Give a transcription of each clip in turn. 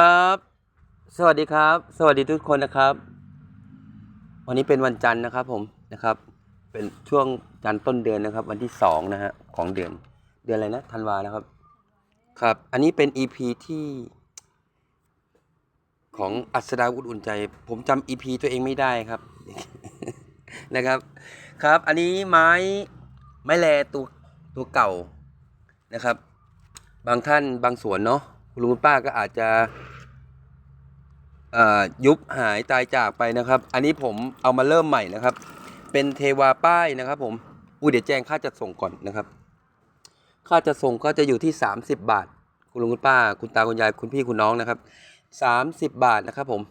ครับ สวัสดีครับ สวัสดีทุกคนนะครับ วันนี้เป็นวันจันทร์นะครับผมนะครับ เป็นช่วงจันทร์ต้นเดือนนะครับ วันที่สองนะฮะของเดือน เดือนอะไรนะธันวานะครับ ครับ อันนี้เป็น EP ที่ ของอัศดาวุฒิอุ่นใจ ผมจำ EP ตัวเองไม่ได้ครับ นะครับ ครับ อันนี้ไม้ไม้แลตัวตัวเก่านะครับ บางท่านบางส่วนเนาะคุณลุงคุณป้าก็อาจจะ ยุบหายตายจากไปนะครับ อันนี้ผมเอามาเริ่มใหม่นะครับ เป็นเทวาป้ายนะครับ ผมอุ้เดี๋ยวแจ้งค่าจัดส่งก่อนนะครับ ค่าจัดส่งก็จะอยู่ที่ 30 บาท คุณลุงคุณป้า คุณตาคุณยายคุณพี่คุณน้องนะครับ 30 บาทนะครับ ผม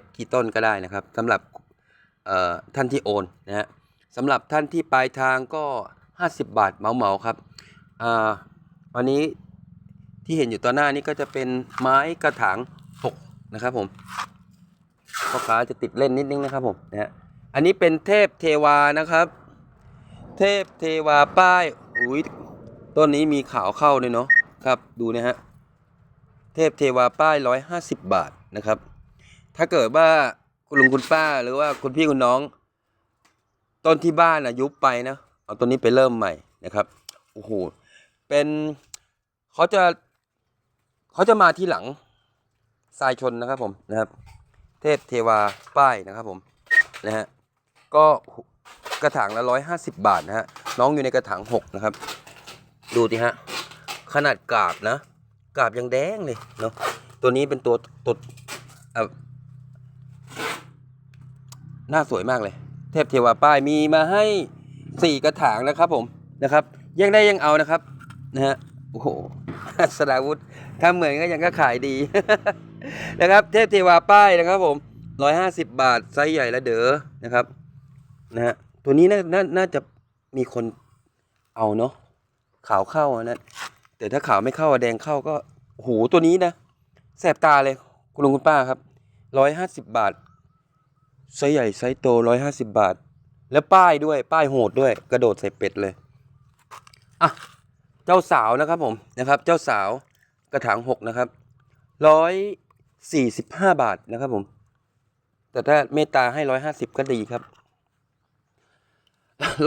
F กี่ต้นก็ได้นะครับสำหรับท่านที่โอนนะฮะสำหรับท่านที่ปลายทางก็ 50 บาทเหมาๆครับอ่าวันนี้ที่เห็นอยู่ต่อหน้านี้ก็จะเป็นไม้กระถาง นะครับผมพ่อค้าจะติดเล่นนิดนึงนะครับผมนะฮะอันนี้เป็นเทพเทวานะครับ เทพเทวาป้ายอุ้ยต้นนี้มีขาวเข้าด้วยเนาะครับดูนะฮะเทพเทวาป้ายร้อยห้าสิบบาทนะครับ ถ้าเกิดว่าคุณลุงคุณป้าหรือว่าคุณพี่คุณน้อง ต้นที่บ้านนะยุบไปนะเอาต้นนี้ไปเริ่มใหม่นะครับโอ้โหเป็นเขาจะเขาจะมาที่หลัง ทรายชนนะครับผมนะครับ เทพเทวาป้ายนะครับผมนะฮะก็กระถางละร้อยห้าสิบบาทนะฮะน้องอยู่ในกระถางหกนะครับ ดูดิฮะขนาดกาบนะกาบยังแดงเลยเนาะตัวนี้เป็นตัวตัวเอ่อหน้าสวยมากเลย เทพเทวาป้ายมีมาให้สี่กระถางนะครับผมนะครับ ยังได้ยังเอานะครับนะฮะโอ้โหสราวุธถ้าเหมือนก็ยังก็ขายดี นะครับ เทพเทวาป้ายนะครับผมร้อยห้าสิบบาทไซส์ใหญ่ละเด้อนะครับนะฮะตัวนี้น่านาน่าจะมีคนเอาเนาะขาวเข้านะแต่ถ้าขาวไม่เข้าแดงเข้าก็โอ้โหตัวนี้นะแสบตาเลยคุณลุงคุณป้าครับร้อยห้าสิบบาทไซส์ใหญ่ไซส์โตร้อยห้าสิบบาท แล้วป้ายด้วยป้ายโหดด้วย กระโดดใส่เป็ดเลยอะเจ้าสาวนะครับผมนะครับ เจ้าสาวกระถางหกนะครับร้อย สี่สิบห้าบาทนะครับผม แต่ถ้าเมตตาให้ร้อยห้าสิบก็ดีครับ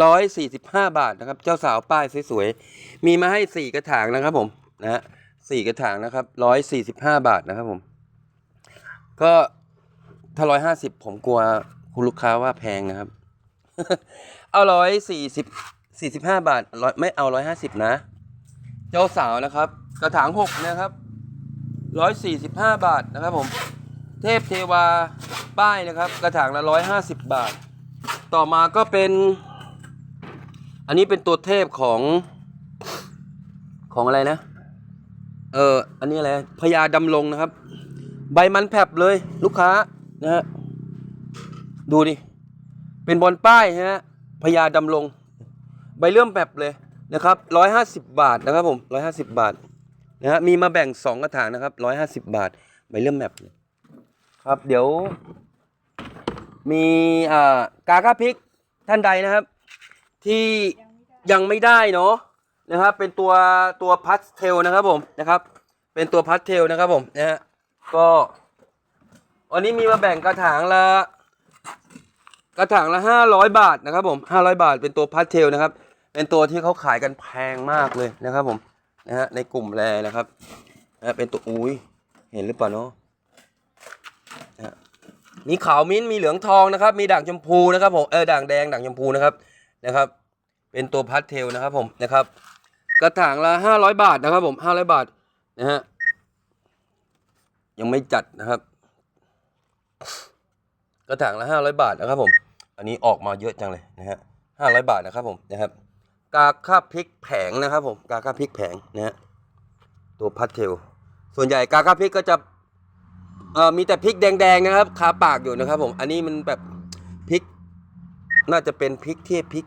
ร้อยสี่สิบห้าบาทนะครับ เจ้าสาวป้ายสวยๆ มีมาให้สี่กระถางนะครับผมนะฮะสี่กระถางนะครับร้อยสี่สิบห้าบาทนะครับผม ก็ถ้าร้อยห้าสิบผมกลัวคุณลูกค้าว่าแพงนะครับ เอาร้อยสี่สิบสี่สิบห้าบาทร้อยไม่เอาร้อยห้าสิบนะ เจ้าสาวนะครับ กระถางหกนะครับ ร้อยสี่สิบห้าบาทนะครับผม เทพเทวาป้ายนะครับ กระถางละร้อยห้าสิบบาท ต่อมาก็เป็น อันนี้เป็นตัวเทพของของอะไรนะ เอออันนี้อะไรพญาดำรงนะครับ ใบมันแผบเลยลูกค้านะฮะดูดิ เป็นบอลป้ายฮะพญาดำรง ใบเลื่อมแบบเลยนะครับร้อยห้าสิบบาทนะครับผมร้อยห้าสิบบาท นะฮะมีมาแบ่งสองกระถางนะครับร้อยห้าสิบบาทใบเลื่อมแบบเลยครับเดี๋ยว มีอ่ากากาพิกท่านใดนะครับ ที่ยังไม่ได้เนาะนะครับ เป็นตัวตัวพัสเทลนะครับผมนะครับ เป็นตัวพัสเทลนะครับผมนะฮะก็วันนี้มีมาแบ่งกระถางละกระถางละห้าร้อยบาทนะครับผมห้าร้อยบาทเป็นตัวพัสเทลนะครับ เป็นตัวที่เขาขายกันแพงมากเลยนะครับผม นะฮะในกลุ่มแรนะครับนะเป็นตัวอุ้ยเห็นหรือเปล่าเนาะนะฮะมีขาวมิ้นมีเหลืองทองนะครับ มีด่างชมพูนะครับผมเออด่างแดงด่างชมพูนะครับนะครับ เป็นตัวพัสเทลนะครับผมนะครับ กระถางละห้าร้อยบาทนะครับผมห้าร้อยบาทนะฮะยังไม่จัดนะครับ กระถางละห้าร้อยบาทนะครับผม อันนี้ออกมาเยอะจังเลยนะฮะห้าร้อยบาทนะครับผมนะครับ กาค่าพริกแผงนะครับผมกาค่าพริกแผงนะฮะตัวพัทเทลส่วนใหญ่กาค่าพริกก็จะเอ่อมีแต่พริกแดงๆนะครับคาปากอยู่นะครับผมอันนี้มันแบบพริก น่าจะเป็นพริกเทียพริก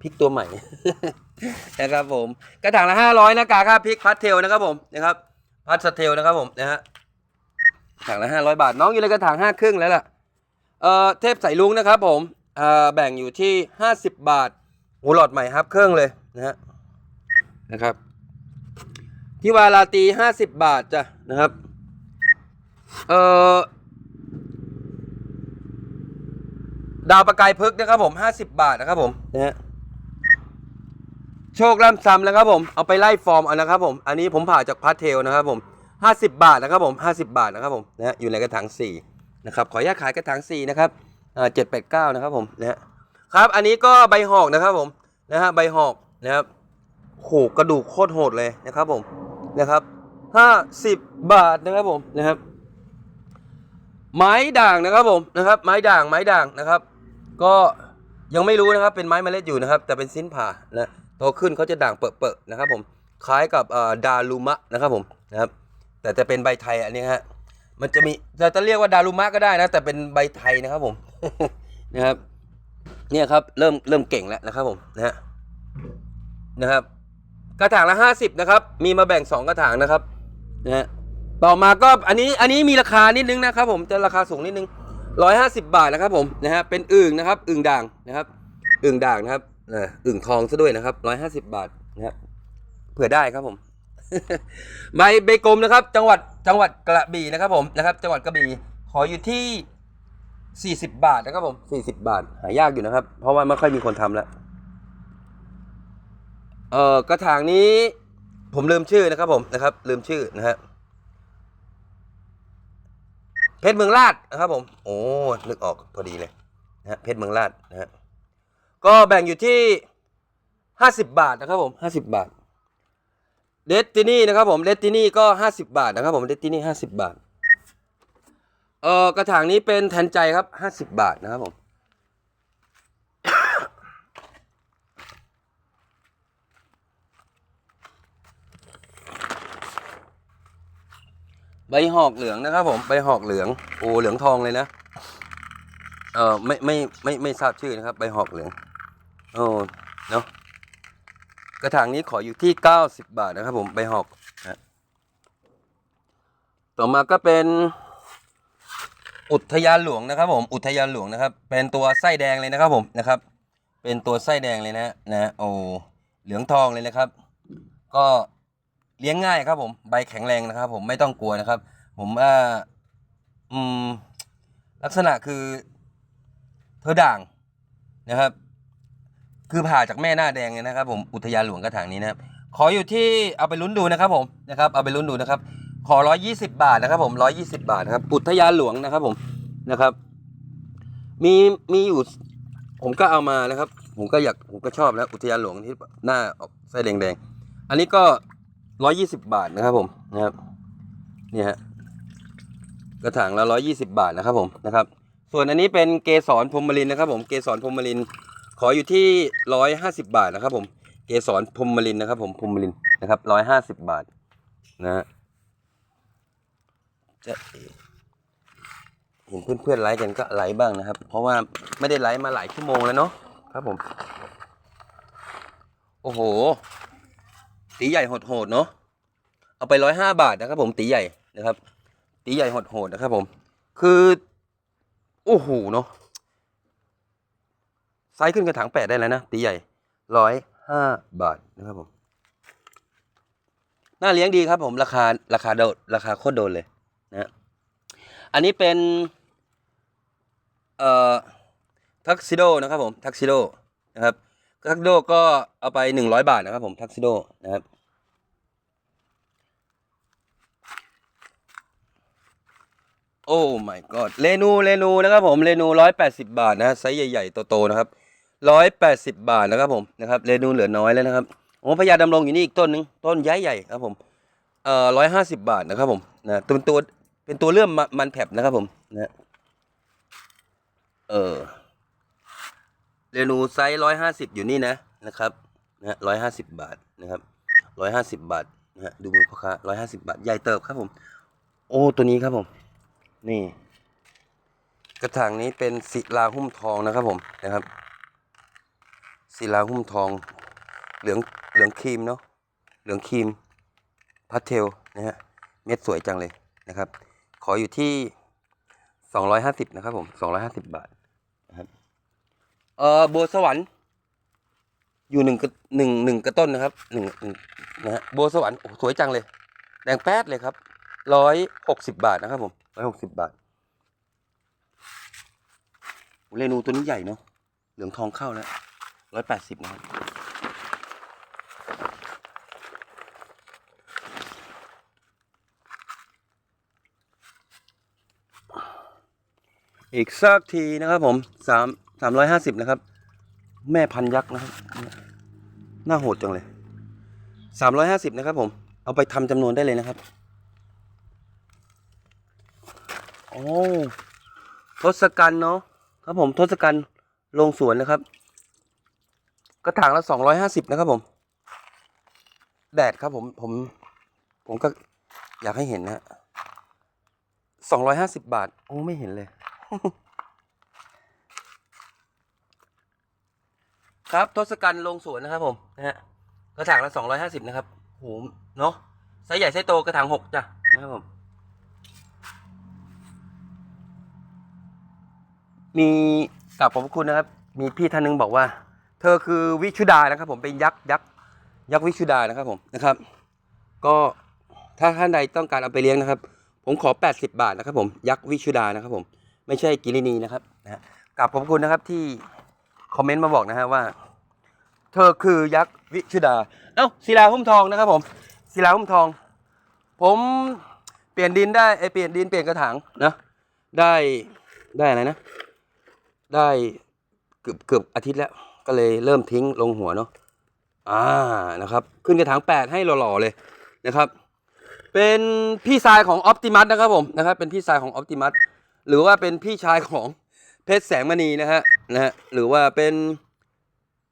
พริกตัวใหม่ นะครับผมกระถางละห้าร้อยนะกาค่าพริกพัทเทลนะครับผมนะครับพัทเทลนะครับผมนะฮะถางละห้าร้อยบาท น้องอยู่ในกระถางห้าครึ่งแล้วล่ะเอ่อเทพใส่ลุงนะครับผมเอ่อแบ่งอยู่ที่50บาท หูหลอดใหม่ฮับเครื่องเลยนะฮะนะครับที่วาลาตี50บบาทจ้ะนะครับเอ่อดาวประกายพึกษ์นะครับผมห้าสิบบาทนะครับผมนะฮะโชคล่ำซ้ำนะครับผมเอาไปไล่ฟอร์มเอานะครับผมอันนี้ผมผ่าจากพาสเทลนะครับผมห้าสิบบาทนะครับผมห้าสิบบาทนะครับผมนะฮะอยู่ในกระถางสี่นะครับขออนุญาตขายกระถางสี่นะครับเจ็ดแปดเก้านะครับผมนะฮะ ครับ อันนี้ก็ใบหอกนะครับผมนะฮะใบหอกนะครับโหกระดูกโคตรโหดเลยนะครับผมนะครับห้าสิบบาทนะครับผมนะครับ ไม้ด่างนะครับผมนะครับ ไม้ด่างไม้ด่างนะครับ ก็ยังไม่รู้นะครับเป็นไม้เมล็ดอยู่นะครับ แต่เป็นสิ้นผ่านะโตขึ้นเขาจะด่างเปอะๆนะครับผมคล้ายกับดารุมะนะครับผมนะครับ แต่จะเป็นใบไทยอันนี้ฮะมันจะมีจะจะเรียกว่าดารุมะก็ได้นะ แต่เป็นใบไทยนะครับผมนะครับ เนี่ยครับเริ่มเริ่มเก่งแล้วนะครับผมนะฮะนะครับ กระถางละห้าสิบนะครับ มีมาแบ่งสองกระถางนะครับนะฮะต่อมาก็อันนี้อันนี้มีราคานิดนึงนะครับ ผมจะราคาสูงนิดนึงร้อยห้าสิบบาทนะครับผมนะฮะเป็นอึ่งนะครับ อึ่งด่างนะครับ อึ่งด่างนะครับเอออึ่งทองซะด้วยนะครับร้อยห้าสิบบาทนะฮะเผื่อได้ครับผมใบใบกลมนะครับ จังหวัดจังหวัดกระบี่นะครับผมนะครับ จังหวัดกระบี่ขออยู่ที่ 40บบาทนะครับผม40บาท หายากอยู่นะครับ เพราะว่าไม่ค่อยมีคนทำแล้วเอ่อกระถางนี้ผมลืมชื่อนะครับผมนะครับ ลืมชื่อนะฮะเพชรเมืองลาดนะครับผม โอ้นึกออกพอดีเลยนะฮะเพชรเมืองลาดนะฮะก็แบ่งอยู่ที่50บบาทนะครับผม50บบาทเดสตินี่นะครับผมเดสตินี่ก็50บาทนะครับผมเดสตินี่50บาท เออกระถางนี้เป็นแทนใจครับ50บบาทนะครับผม ใบหอกเหลืองนะครับผมใบหอกเหลืองโอ้เหลืองทองเลยนะเออไม่ไม่ไม่ไม่ทราบชื่อนะครับใบหอกเหลืองโอ้เนาะกระถางนี้ขออยู่ที่90บาทนะครับผมใบหอกนะต่อมาก็เป็น อุทยานหลวงนะครับผมอุทยานหลวงนะครับ เป็นตัวไส้แดงเลยนะครับผมนะครับ เป็นตัวไส้แดงเลยนะนะโอ้เหลืองทองเลยนะครับ ก็เลี้ยงง่ายครับผมใบแข็งแรงนะครับ ผมไม่ต้องกลัวนะครับ ผมว่าอืมลักษณะคือเธอด่างนะครับ คือผ่าจากแม่หน้าแดงเลยนะครับ ผมอุทยานหลวงกระถางนี้นะครับขออยู่ที่เอาไปลุ้นดูนะครับผมนะครับ เอาไปลุ้นดูนะครับ ขอร้อยี่สิบาทนะครับผมร้อยี่สิบาทนะครับอุทยานหลวงนะครับผมนะครับ มีมีอยู่ ผมก็เอามานะครับ ผมก็อยากผมก็ชอบแล้วอุทยานหลวงที่หน้าออกไส้แดงๆ อันนี้ก็ร้อยี่สิบาทนะครับผมนะครับนี่ฮะกระถางละร้อยี่สิบาทนะครับผมนะครับ ส่วนอันนี้เป็นเกสรพรมลินนะครับ ผมเกสรพรมลิน ขออยู่ที่ร้อยห้าสิบาทนะครับ ผมเกสรพรมลินนะครับ ผมพรมลินนะครับร้อยห้าสิบาทนะฮะ จะเห็นเพื่อนๆไลค์กันก็ไลค์บ้างนะครับ เพราะว่าไม่ได้ไลค์มาหลายชั่วโมงแล้วเนาะครับผม โอ้โห ตีใหญ่โหดๆเนาะเอาไปร้อยห้าบาทนะครับ ผมตีใหญ่นะครับ ตีใหญ่โหดๆนะครับ ผม คือโอ้โหเนาะไซส์ขึ้นกระถางแปดได้แล้วนะตีใหญ่ร้อยห้าบาทนะครับผมน่าเลี้ยงดีครับผมราคาราคาโดดราคาโคตรโดนเลย นะอันนี้เป็นเอ่อทักซิโดนะครับผมทักซิโดนะครับทักซิโดก็เอาไปหนึ่งร้อยบาทนะครับผมทักซิโดนะครับโอ้ my god เรนูเรนูนะครับผมเรนูร้อยแปดสิบาทนะไซส์ใหญ่ๆโตๆนะครับร้อยแปดสิบาทนะครับผมนะครับเรนูเหลือน้อยแล้วนะครับโอ้พญาดำรงอยู่นี่อีกต้นหนึงต้นใหญ่ๆครับผมเอ่อร้อยห้าสิบาทนะครับผม นะเป็นตัวเป็นตัวเลื่มมันมันแผบนะครับผมนะเออเรนูไซส์ร้อยห้าสิบอยู่นี่นะนะครับนะร้อยห้าสิบบาทนะครับร้อยห้าสิบบาทนะฮะดูมือพ่อค้าร้อยห้าสิบาทใหญ่เติบครับผม โอ้ตัวนี้ครับผม นี่ กระถางนี้เป็นศิลาหุ้มทองนะครับผมนะครับศิลาหุ้มทอง เหลืองเหลืองครีมเนาะเหลืองครีมพาสเทลนะฮะ เม็ดสวยจังเลยนะครับ ขออยู่ที่สองร้อยห้าสิบนะครับผมสองร้อยห้าสิบบาทนะครับเอ่อบัวสวรรค์อยู่หนึ่งกระหนึ่งหนึ่งกระต้นนะครับหนึ่งหนึ่งนะฮะบัวสวรรค์โอ้สวยจังเลย แดงแป๊ดเลยครับร้อยหกสิบบาทนะครับผมร้อยหกสิบบาทเรนูตัวนี้ใหญ่เนาะเหลืองทองเข้าแล้วร้อยแปดสิบนะครับ อีกสักทีนะครับผมสามสามร้อยห้าสิบนะครับ แม่พันยักษ์นะครับ หน้าโหดจังเลยสามร้อยห้าสิบนะครับ ผม เอาไปทำจำนวนได้เลยนะครับโอ้ทศกัณฐ์เนาะครับผมทศกัณฐ์ลงสวนนะครับ กระถางละสองร้อยห้าสิบนะครับผม แดดครับผมผม ผมก็อยากให้เห็นนะสองร้อยห้าสิบบาท โอ้ไม่เห็นเลย ครับทศกัณฐ์ลงสวนนะครับ ผมนะฮะกระถางละสองร้อยห้าสิบนะครับโหเนาะไซส์ใหญ่ไซส์โตกระถางหกจ้ะนะครับผม มีกราบขอบพระคุณนะครับ มีพี่ท่านนึงบอกว่า เธอคือวิชุดานะครับ ผมเป็นยักษ์ยักษ์ยักษ์วิชุดานะครับ ผมนะครับ ก็ถ้าท่านใดต้องการเอาไปเลี้ยงนะครับ ผมขอ 80 บาทนะครับ ผมยักษ์วิชุดานะครับ ผม ไม่ใช่กิรินีนะครับนะกราบขอบคุณนะครับที่คอมเมนต์มาบอกนะฮะว่า เธอคือยักษ์วิชุดา เอ้าศิลาหุ้มทองนะครับผมศิลาหุ้มทอง ผมเปลี่ยนดินได้เอเปลี่ยนดินเปลี่ยนกระถางนะได้ได้อะไรนะ ได้เกือบเกือบอาทิตย์แล้ว ก็เลยเริ่มทิ้งลงหัวเนาะอ่านะครับ ขึ้นกระถางแปดให้หล่อๆเลยนะครับ เป็นพี่ชายของออ t ติมัสนะครับผมนะครับ เป็นพี่ชายของออ t ติมัส หรือว่าเป็นพี่ชายของเพชรแสงมณีนะฮะนะฮะหรือว่าเป็น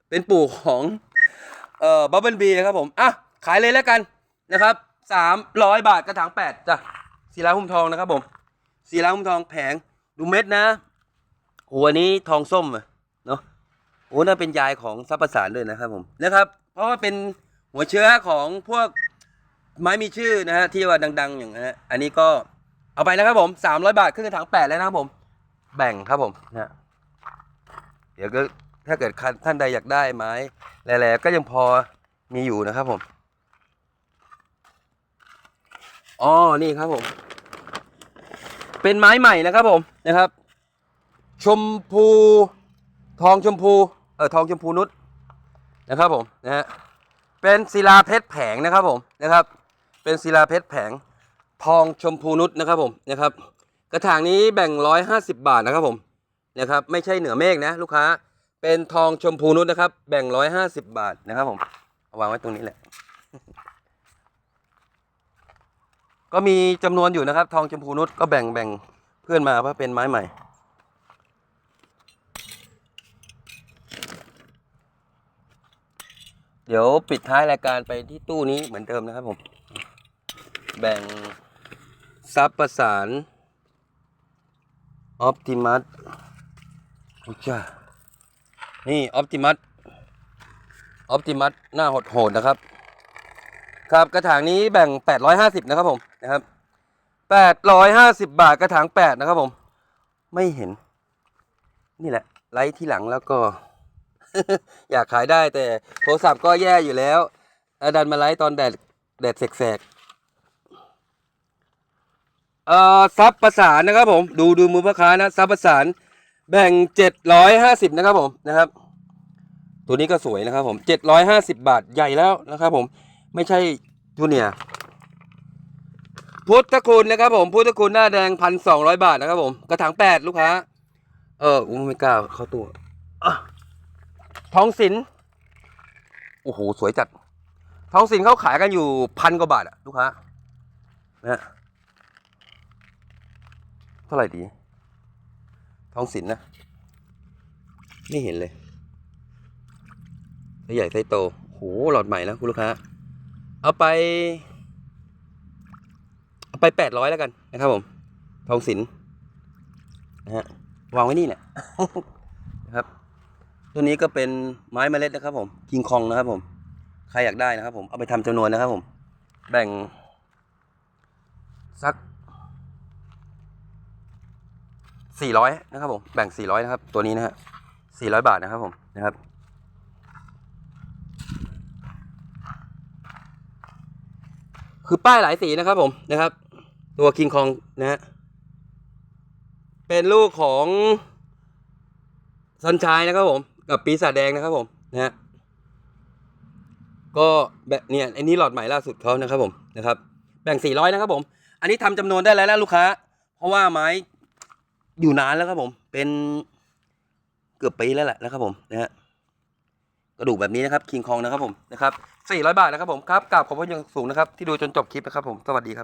เป็นปู่ของเอ่อบับเบิลบีนะครับผมอะขายเลยแล้วกันนะครับสามร้อยบาทกระถางแปดจ้ะศิลาหุ้มทองนะครับผมศิลาหุ้มทองแผงดูเม็ดนะโหอันนี้ทองส้มเนาะโอ้น่าเป็นยายของซับประสานด้วยนะครับผมนะครับ เพราะว่าเป็นหัวเชื้อของพวกไม้มีชื่อนะฮะที่ว่าดัง ๆ อย่างนะฮะอันนี้ก็ เอาไปนะครับผมสามร้อยบาทขึ้นกระถางแปดแล้วนะครับผม แบ่งครับผมนะเดี๋ยวก็ถ้าเกิดท่านใดอยากได้ไม้แหล่ๆก็ยังพอมีอยู่นะครับผมอ๋อนี่ครับผม เป็นไม้ใหม่นะครับผมนะครับ ชมพู ทองชมพูเออทองชมพูนุชนะครับผมนะฮะเป็นศิลาเพชรแผงนะครับผมนะครับ เป็นศิลาเพชรแผง ทองชมพูนุชนะครับผมนะครับ กระถางนี้แบ่งร้อยห้าสิบบาทนะครับผมนะครับ ไม่ใช่เหนือเมฆนะ ลูกค้าเป็นทองชมพูนุชนะครับ แบ่งร้อยห้าสิบบาทนะครับผมเอาวางไว้ตรงนี้แหละ ก็มีจำนวนอยู่นะครับ ทองชมพูนุชก็แบ่งแบ่งเพื่อนมาเพราะเป็นไม้ใหม่เดี๋ยวปิดท้ายรายการไปที่ตู้นี้เหมือนเดิมนะครับผม แบ่ง ซับประสานออ t ติมัสจ้านี่ออ t ติมัสออ t ติมัสหน้าโหดๆนะครับ ครับกระถางนี้แบ่ง 850 นะครับผมนะครับ 850 บาทกระถาง 8 นะครับผม ไม่เห็น นี่แหละ ไลท์ที่หลังแล้วก็ อยากขายได้แต่โทรศัพท์ก็แย่อยู่แล้วดันมาไลฟ์ตอนแดดแดดแสกๆ เอ่อซับประสานนะครับผมดูดูมือพ่อค้านะซับประสานแบ่งเจ็ดร้อยห้าสิบนะครับผมนะครับ ตัวนี้ก็สวยนะครับผมเจ็ดร้อยห้าสิบบาทใหญ่แล้วนะครับผมไม่ใช่จูเนียร์พุทธคุณนะครับผมพุทธคุณหน้าแดงพันสองร้อยบาทนะครับผมกระถางแปดลูกค้า เอออุ้ยไม่กล้าเข้าตัวทองสินโอ้โหสวยจัดทองสินเขาขายกันอยู่พันกว่าบาทอะลูกค้านะ ท่าไหร่ดีทองสินนะ ไม่เห็นเลยไซใหญ่ไซโตโหหลอดใหม่แล้วคุณลูกค้า เอาไป เอาไปแปดร้อยแล้วกันนะครับผม ทองสินนะฮะวางไว้นี่แหละนะครับ ตัวนี้ก็เป็นไม้เมล็ดนะครับ ผมกิงคองนะครับผม ใครอยากได้นะครับ ผมเอาไปทำจำนวนนะครับ ผม แบ่งสัก สี่ร้อยนะครับผมแบ่งสี่ร้อยนะครับตัวนี้นะฮะสี่ร้อยบาทนะครับผมนะครับคือป้ายหลายสีนะครับผมนะครับ ตัวคิงคองนะฮะเป็นลูกของซันชายนะครับผม กับปีศาจแดงนะครับผมนะฮะก็แบบเนี่ยไอ้นี่หลอดใหม่ล่าสุดเขานะครับผมนะครับ แบ่ง 400 นะครับผม อันนี้ทำจำนวนได้แล้วนะลูกค้า เพราะว่าไม้ อยู่นานแล้วครับผม เป็นเกือบปีแล้วแหละนะครับผมนะฮะกระดูกแบบนี้นะครับคิงคองนะครับผมนะครับ400 บาทนะครับผมครับกราบขอบพระคุณอย่างสูงนะครับ ที่ดูจนจบคลิปนะครับผมสวัสดีครับ